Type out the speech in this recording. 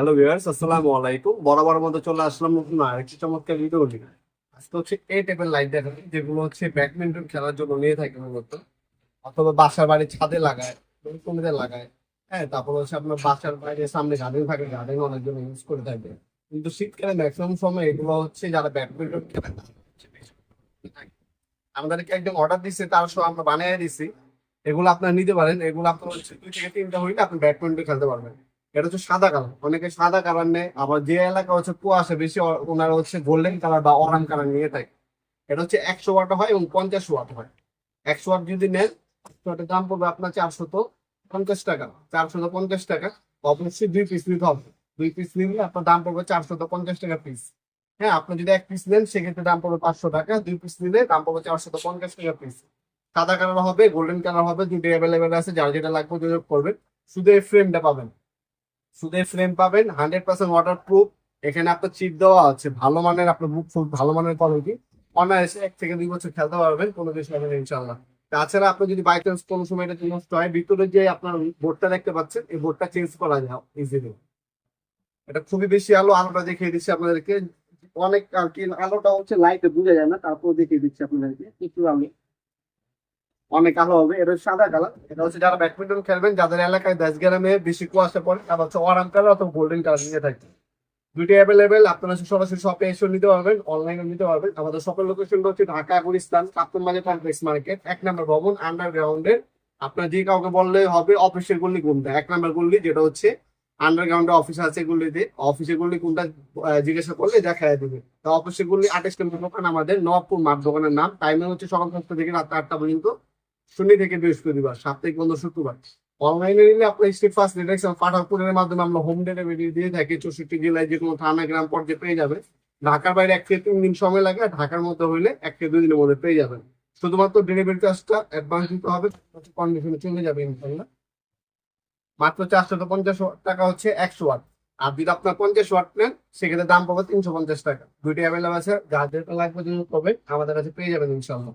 Hello viewers আসসালামু আলাইকুম। বরাবর মতো চলে আসলাম নতুন আরেকটি চমৎকার ভিডিও নিয়ে। আজকে হচ্ছে এই টাইপের লাইট দেখাবো, যেগুলো হচ্ছে ব্যাডমিন্টন খেলার জন্য নিয়ে থাকে মূলত। অথবা বাসার বাড়ির ছাদে লাগায় কমিতে লাগায়। হ্যাঁ তারপর হচ্ছে আপনার বাসার বাইরে সামনে গার্ডেন থাকে গার্ডেন অনেকজন ইউজ করে থাকে। কিন্তু শীতকালে ম্যাক্সিমাম সময় এগুলো হচ্ছে যারা ব্যাডমিন্টন খেলে। আমাদেরকে একদম অর্ডার দিচ্ছে তার সহ আমরা বানিয়ে দিছি। এগুলো আপনারা নিতে পারেন, এগুলো আপনার হচ্ছে দুই থেকে তিনটা হইলে আপনি ব্যাডমিন্টন খেলতে পারবেন। এটা হচ্ছে সাদা কালার। অনেকে সাদা কালার নেয়, আবার যে এলাকা হচ্ছে কুয়াশা, বেশি ওনারা হচ্ছে গোল্ডেন কালার বা অরাম কালার নিয়ে থাকে। এটা হচ্ছে একশো ওয়াট হয় এবং পঞ্চাশ ওয়াট হয়। একশো ওয়াট যদি নেন ওটার দাম পড়বে আপনার চারশত পঞ্চাশ টাকা। চারশত পঞ্চাশ টাকা। অবশ্যই দুই পিস নিতে হবে। দুই পিস নিলে আপনার দাম পড়বে চারশত পঞ্চাশ টাকা পিস হ্যাঁ আপনি যদি এক পিস নেন, সেক্ষেত্রে দাম পড়বে পাঁচশো টাকা। দুই পিস নিলে দাম পড়বে চারশত পঞ্চাশ টাকা পিস সাদা কালার হবে, গোল্ডেন কালার হবে দুটো অ্যাভেলেবেল আছে, যার যেটা লাগবে করবেন। শুধু এই ফ্রেমটা পাবেন। শুধু ফ্রেম পাবেন হান্ড্রেড পার্সেন্ট ওয়াটার প্রুফ এখানে আপনার চিপ দেওয়া আছে, ভালো মানের আপনার বুক ফুল ভালো মানের কোয়ালিটি অনায়াসে এক থেকে দুই বছর খেলতে পারবেন, কোনো কিছু হবে ইনশাল্লাহ তাছাড়া আপনি যদি বাই চান্স কোনো সময় এটা নষ্ট হয়, ভিতরে যে আপনার বোর্ডটা দেখতে পাচ্ছেন, এই বোর্ডটা চেঞ্জ করা যায় ইজিলি এটা খুবই বেশি আলো, আলোটা দেখিয়ে দিচ্ছি আপনাদেরকে। অনেক আর কি, আলোটা হচ্ছে লাইটে বুঝা যায় না, তারপর দেখিয়ে দিচ্ছি আপনাদেরকে। একটু আলো। অনেক আলো হবে, এটা সাদা কালার। এটা হচ্ছে যারা ব্যাডমিন্টন খেলবেন, যাদের এলাকায় দেশ গ্রামে বেশি কুয়াশা পড়ে, তারা হচ্ছে অরাম কালার অথবা গোল্ডেন কালার নিয়ে থাকে দুইটি অ্যাভেলেবেল আপনারা সরাসরি শপে এসে নিতে পারবেন অনলাইনে নিতে পারবেন। আমাদের শপের লোকেশনটা হচ্ছে ঢাকা গুলিস্তান কাপ্তন বাজার কমপ্লেক্স মার্কেট এক নম্বর ভবন আন্ডারগ্রাউন্ডের আপনার যে কাউকে বললে হবে অফিসের গল্লি কোনটা? এক নম্বর গল্লি যেটা হচ্ছে আন্ডারগ্রাউন্ডে অফিস আছে গুলিতে। অফিসের গল্লি কোনটা জিজ্ঞাসা করলে দেখা দেবে। তো অফিসের গল্লি আঠাশ নম্বর দোকান, আমাদের নবপুর মাঠ দোকানের নাম। টাইমে হচ্ছে সকাল সাতটা থেকে রাত আটটা পর্যন্ত। শনি থেকে বৃহস্পতিবার, সাপ্তাহিক বন্ধ শুক্রবার। অনলাইনে নিলে আপনার স্ট্রিট ফার্স্ট পাঠাপুরের মাধ্যমে আমরা হোম ডেলিভারি দিয়ে থাকি। চৌষট্টি জেলায় যে কোনো থানা, গ্রাম পর্যায়ে পেয়ে যাবে ঢাকার বাইরে এক থেকে তিন দিন সময় লাগে ঢাকার মধ্যে হইলে এক থেকে দুই দিনের মধ্যে পেয়ে যাবেন। শুধুমাত্র ডেলিভারি চার্জটা অ্যাডভান্স দিতে হবে কন্ডিশনে চলে যাবে ইনশাল্লাহ মাত্র চারশো পঞ্চাশ টাকা হচ্ছে একশো ওয়াট। আর যদি আপনার পঞ্চাশ ওয়াট নেন, সেক্ষেত্রে দাম পাবে তিনশো পঞ্চাশ টাকা। দুইটি অ্যাভেলেবল আছে, যার যেটা লাগবে যদি পাবে আমাদের কাছে পেয়ে যাবেন ইনশাল্লাহ